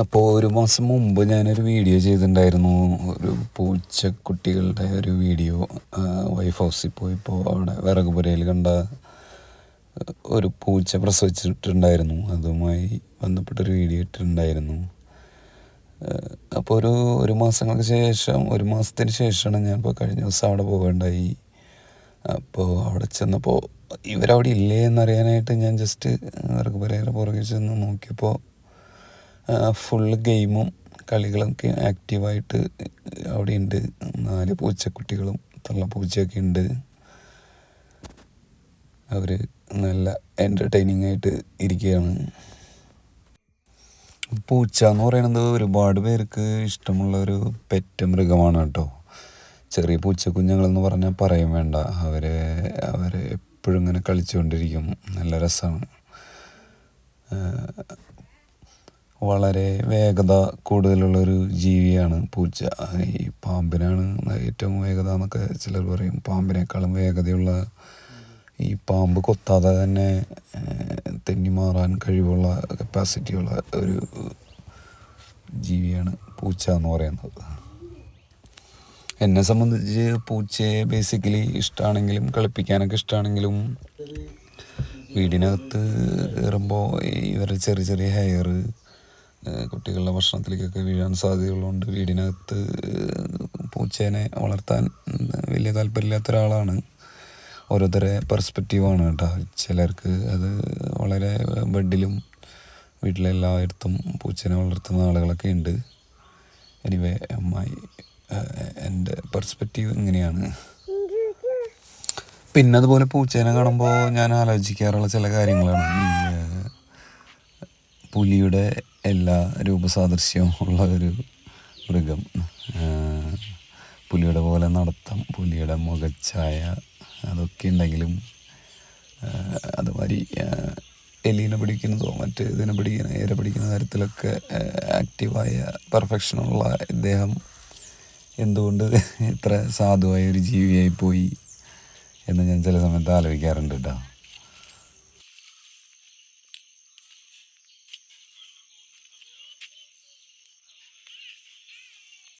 അപ്പോൾ ഒരു മാസം മുമ്പ് ഞാനൊരു വീഡിയോ ചെയ്തിട്ടുണ്ടായിരുന്നു. ഒരു പൂച്ചക്കുട്ടികളുടെ ഒരു വീഡിയോ വൈഫ് ഹൗസിൽ പോയപ്പോൾ അവിടെ വിറകുപുരയിൽ കണ്ട ഒരു പൂച്ച പ്രസവിച്ചിട്ടുണ്ടായിരുന്നു. അതുമായി ബന്ധപ്പെട്ടൊരു വീഡിയോ ഇട്ടിട്ടുണ്ടായിരുന്നു. അപ്പോൾ ഒരു ഒരു മാസങ്ങൾക്ക് ശേഷം ഒരു മാസത്തിന് ശേഷമാണ് ഞാൻ ഇപ്പോൾ കഴിഞ്ഞ ദിവസം അവിടെ പോകേണ്ടായി. അപ്പോൾ അവിടെ ചെന്നപ്പോൾ ഇവരവിടെ ഇല്ലേ എന്നറിയാനായിട്ട് ഞാൻ ജസ്റ്റ് വിറകുപുരയുടെ പുറകെ ചെന്ന് നോക്കിയപ്പോൾ ഫുള്ള് ഗെയിമും കളികളൊക്കെ ആക്റ്റീവായിട്ട് അവിടെ ഉണ്ട് നാല് പൂച്ചക്കുട്ടികളും തള്ള പൂച്ചയൊക്കെ ഉണ്ട് അവർ നല്ല എന്റർടൈനിങ് ആയിട്ട് ഇരിക്കുകയാണ്. പൂച്ച എന്ന് പറയുന്നത് ഒരുപാട് പേർക്ക് ഇഷ്ടമുള്ള ഒരു പെറ്റ് മൃഗമാണ് കേട്ടോ. ചെറിയ പൂച്ച കുഞ്ഞുങ്ങളെന്ന് പറഞ്ഞാൽ പറയും വേണ്ട. അവരെ അവരെ എപ്പോഴും ഇങ്ങനെ കളിച്ചുകൊണ്ടിരിക്കും. നല്ല രസമാണ്. വളരെ വേഗത കൂടുതലുള്ളൊരു ജീവിയാണ് പൂച്ച. ഈ പാമ്പിനാണ് ഏറ്റവും വേഗത എന്നൊക്കെ ചിലർ പറയും. പാമ്പിനേക്കാളും വേഗതയുള്ള ഈ പാമ്പ് കൊത്താതെ തന്നെ തെന്നി മാറാൻ കഴിവുള്ള കപ്പാസിറ്റിയുള്ള ഒരു ജീവിയാണ് പൂച്ച എന്ന് പറയുന്നത്. എന്നെ സംബന്ധിച്ച് പൂച്ചയെ ബേസിക്കലി ഇഷ്ടമാണെങ്കിലും കളിപ്പിക്കാനൊക്കെ ഇഷ്ടമാണെങ്കിലും വീടിനകത്ത് കയറുമ്പോൾ ഇവരുടെ ചെറിയ ചെറിയ ഹെയർ കുട്ടികളുടെ ഭക്ഷണത്തിലേക്കൊക്കെ വീഴാൻ സാധ്യതയുള്ളതുകൊണ്ട് വീടിനകത്ത് പൂച്ചേനെ വളർത്താൻ വലിയ താല്പര്യമില്ലാത്ത ഒരാളാണ് ഓരോരുത്തരെ പെർസ്പെക്റ്റീവാണ് കേട്ടോ. ചിലർക്ക് അത് വളരെ ബെഡിലും വീട്ടിലെല്ലായിടത്തും പൂച്ചേനെ വളർത്തുന്ന ആളുകളൊക്കെ ഉണ്ട്. എനിവേ അമ്മായി എന്റെ പെർസ്പെക്റ്റീവ് ഇങ്ങനെയാണ്. പിന്നെ അതുപോലെ പൂച്ചേനെ കാണുമ്പോൾ ഞാൻ ആലോചിക്കാറുള്ള ചില കാര്യങ്ങളാണ്. പുലിയുടെ എല്ലാ രൂപസാദൃശ്യവും ഉള്ള ഒരു മൃഗം. പുലിയുടെ പോലെ നടത്തം പുലിയുടെ മുഖച്ചായ അതൊക്കെ ഉണ്ടെങ്കിലും അതുമാതിരി എലീനെ പിടിക്കുന്നതോ മറ്റ് ഇതിനെ പിടിക്കുന്ന ഏര പിടിക്കുന്ന തരത്തിലൊക്കെ ആക്റ്റീവായ പെർഫെക്ഷനുള്ള ഇദ്ദേഹം എന്തുകൊണ്ട് ഇത്ര സാധുവായ ഒരു ജീവിയായി പോയി എന്ന് ഞാൻ ചില സമയത്ത് ആലോചിക്കാറുണ്ട് കേട്ടോ